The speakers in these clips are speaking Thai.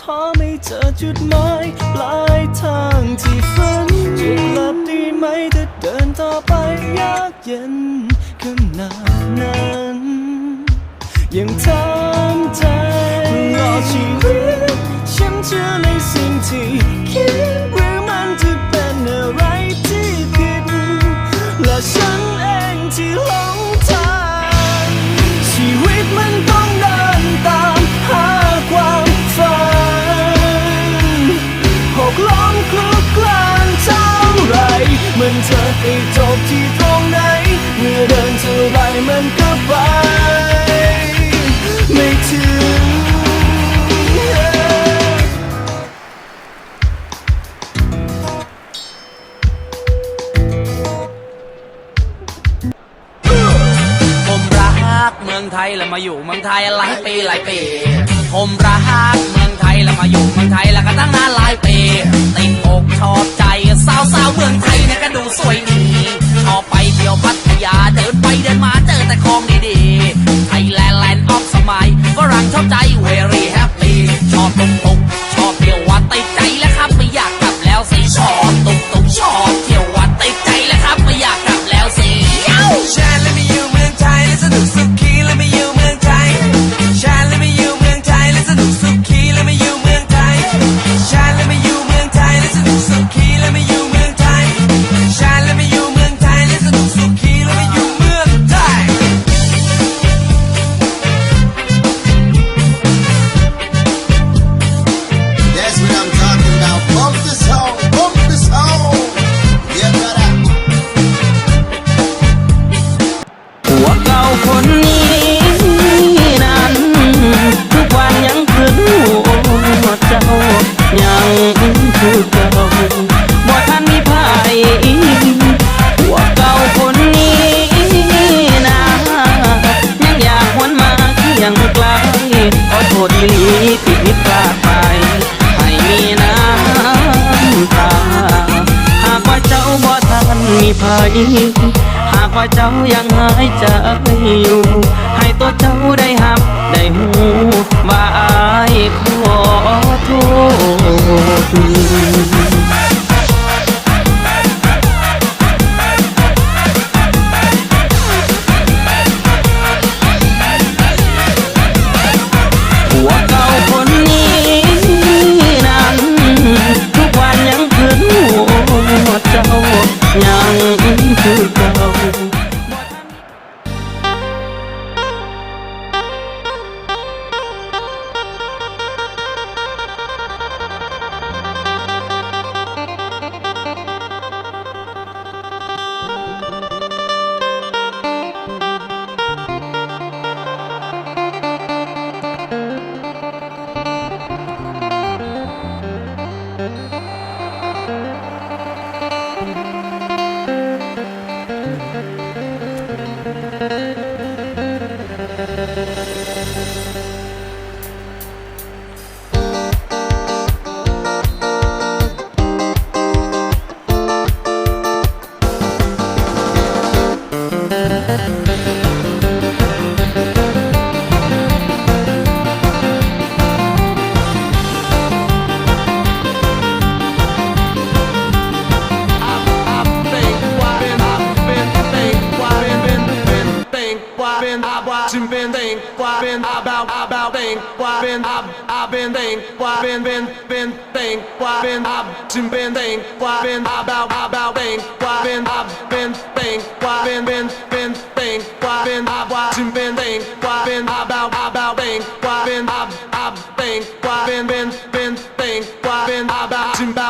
ท้อไม่เจอจุดหมายปลายทางที่ฝันจะกลับดีไหมถ้าเดินต่อไปยากเย็นขนาดนั้นยังทำใจรอชีวิตฉันเชื่อในสิ่งที่คิด มันจะไปจบที่ตรงไหน เมื่อเดินเท่าไรมันก็ไป ไม่ถึงผมรักเมืองไทยแล้วมาอยู่เมืองไทยหลายปีหลายปี ผมรักเมืองไทยแล้วมาอยู่เมืองไทยแล้วก็ตั้งนานหลายปีติดอกชอบ สาวสาวๆเมืองไทยเนี่ยก็ดูสวยดีชอบไปเที่ยวพัทยาเดินไปเดินมาเจอ ภัย หากว่าเจ้ายังหายใจอยู่ ให้ตัวเจ้าได้หับได้หูว่าอายขอโทษ about think why been I've I've been think why been been been think why been I've been think why been about about think why been I've been think why been been been think why been I've been think why been about about think why been I've I've think why been been been think why been about about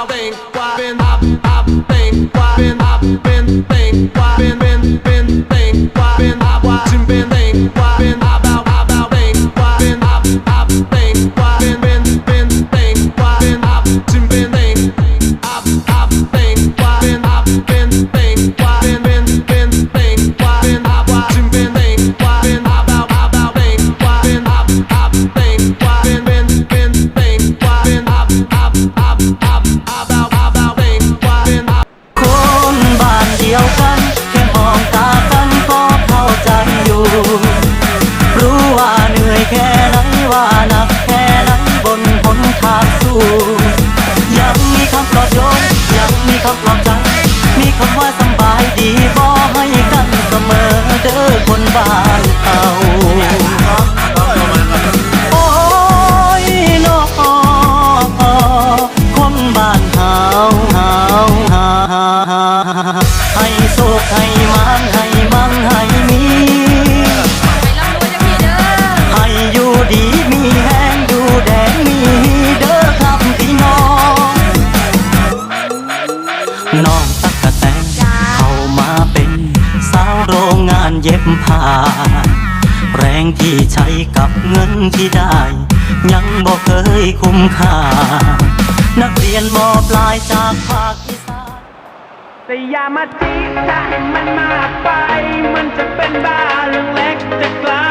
ค ย็บผ้า แรงที่ใช้กับเงินที่ได้ ยังบ่เคยคุ้มค่า นักเรียนมปลายจากภาคอีสานแต่อย่ามาจีบถ้าให้มันมากไป มันจะเป็นบ้าเรื่องเล็กจะกลา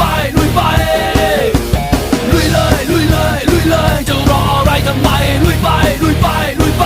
ไปลุยไปลุยเลยลุยเลยลุยเลยจะรออะไรทำไมลุยไปลุยไปลุยไป